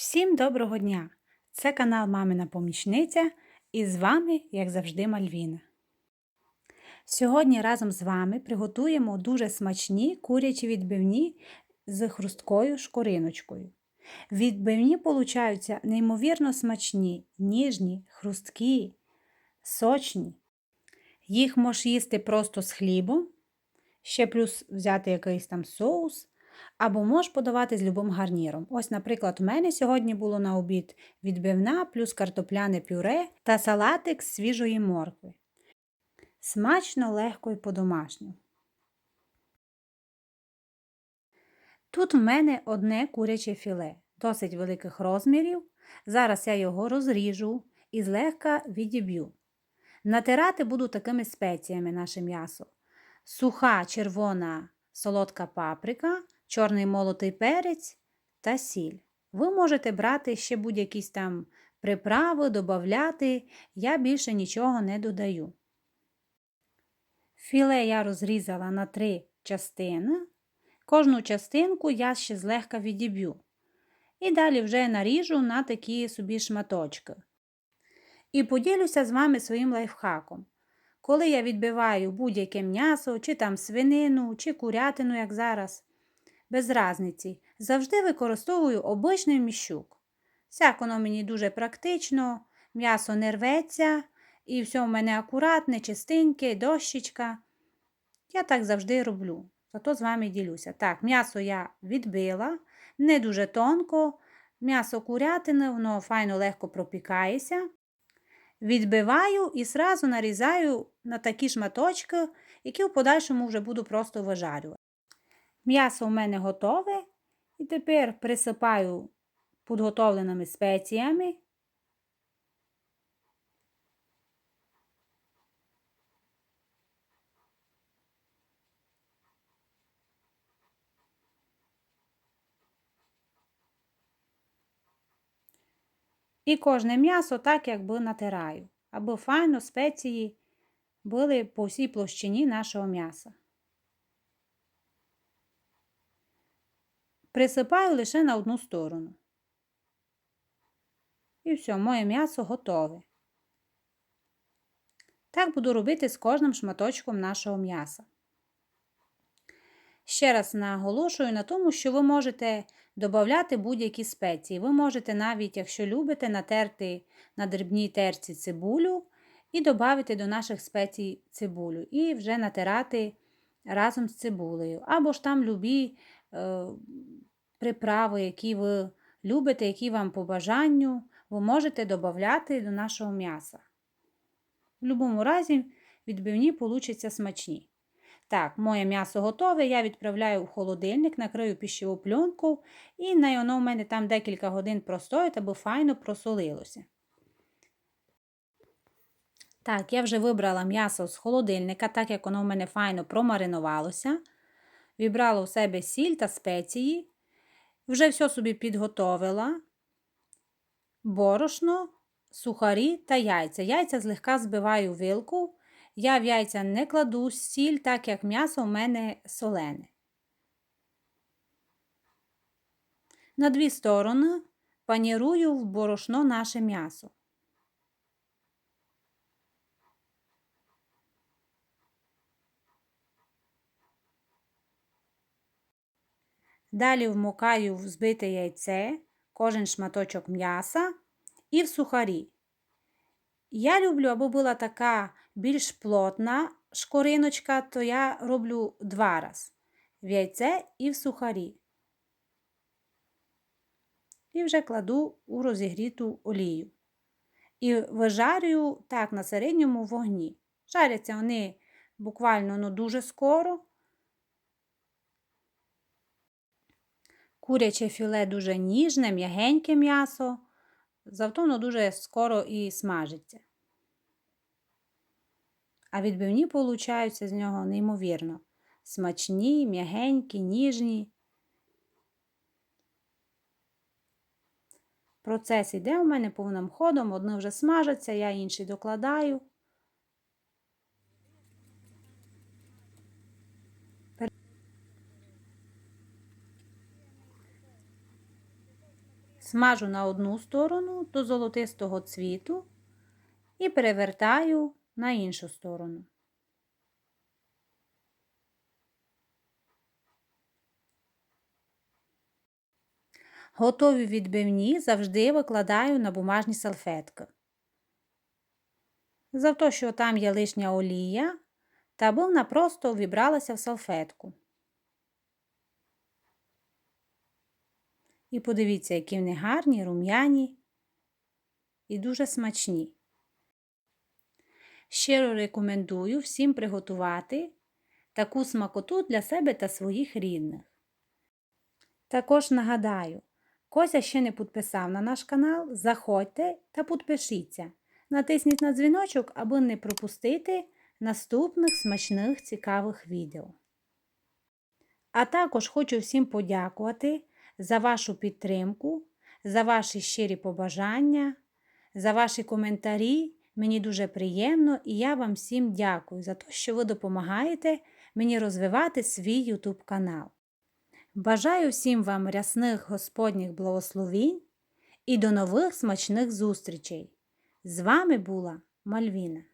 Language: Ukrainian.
Всім доброго дня! Це канал Мамина Помічниця і з вами, як завжди, Мальвіна. Сьогодні разом з вами приготуємо дуже смачні курячі відбивні з хрусткою шкориночкою. Відбивні получаються неймовірно смачні, ніжні, хрусткі, сочні. Їх можеш їсти просто з хлібом, ще плюс взяти якийсь там соус. Або можеш подавати з любим гарніром. Ось, наприклад, у мене сьогодні було на обід відбивна плюс картопляне пюре та салатик з свіжої моркви. Смачно, легко і по-домашньому. Тут в мене одне куряче філе, досить великих розмірів. Зараз я його розріжу і злегка відіб'ю. Натирати буду такими спеціями наше м'ясо. Суха червона солодка паприка чорний молотий перець та сіль. Ви можете брати ще будь-якісь там приправи, додати, я більше нічого не додаю. Філе я розрізала на три частини. Кожну частинку я ще злегка відіб'ю. І далі вже наріжу на такі собі шматочки. І поділюся з вами своїм лайфхаком. Коли я відбиваю будь-яке м'ясо, чи там свинину, чи курятину, як зараз, без разниці, завжди використовую обичний міщук. Всяк воно мені дуже практично, м'ясо не рветься, і все в мене акуратне, чистеньке, дощечка. Я так завжди роблю, зато з вами ділюся. Так, м'ясо я відбила, не дуже тонко, м'ясо курятини, воно файно легко пропікається. Відбиваю і сразу нарізаю на такі шматочки, які в подальшому вже буду просто вижарювати. М'ясо у мене готове. І тепер присипаю підготовленими спеціями. І кожне м'ясо так, якби натираю, аби файно спеції були по всій площині нашого м'яса. Присипаю лише на одну сторону. І все, моє м'ясо готове. Так буду робити з кожним шматочком нашого м'яса. Ще раз наголошую на тому, що ви можете додати будь-які спеції. Ви можете навіть, якщо любите, натерти на дрібній терці цибулю і додати до наших спецій цибулю. І вже натирати разом з цибулею. Або ж там любі е, приправи, які ви любите, які вам по бажанню, ви можете додати до нашого м'яса. В будь-якому разі, відбивні получаться смачні. Так, моє м'ясо готове, я відправляю в холодильник, накрию піщову пленку, і на воно в мене там декілька годин простоїть, аби файно просолилося. Так, я вже вибрала м'ясо з холодильника, так як воно в мене файно промаринувалося. Вібрала у себе сіль та спеції. Вже все собі підготовила. Борошно, сухарі та яйця. Яйця злегка збиваю вилку. Я в яйця не кладу сіль, так як м'ясо в мене солене. На дві сторони панірую в борошно наше м'ясо. Далі вмокаю в збите яйце, кожен шматочок м'яса і в сухарі. Я люблю, аби була така більш плотна шкориночка, то я роблю два рази в яйце і в сухарі. І вже кладу у розігріту олію. І вижарюю так на середньому вогні. Жаряться вони буквально ну, дуже скоро. Куряче філе дуже ніжне, м'ягеньке м'ясо, завто воно дуже скоро і смажиться. А відбивні получаються з нього неймовірно. Смачні, м'ягенькі, ніжні. Процес іде у мене повним ходом, одне вже смажаться, я інші докладаю. Смажу на одну сторону до золотистого цвіту і перевертаю на іншу сторону. Готові відбивні завжди викладаю на бумажні салфетки. За те, що там є лишня олія, та вона просто вібралася в салфетку. І подивіться, які вони гарні, рум'яні і дуже смачні. Щиро рекомендую всім приготувати таку смакоту для себе та своїх рідних. Також нагадаю, Кося ще не підписав на наш канал, заходьте та підпишіться. Натисніть на дзвіночок, аби не пропустити наступних смачних цікавих відео. А також хочу всім подякувати за вашу підтримку, за ваші щирі побажання, за ваші коментарі. Мені дуже приємно і я вам всім дякую за те, що ви допомагаєте мені розвивати свій YouTube канал. Бажаю всім вам рясних Господніх благословінь і до нових смачних зустрічей! З вами була Мальвіна.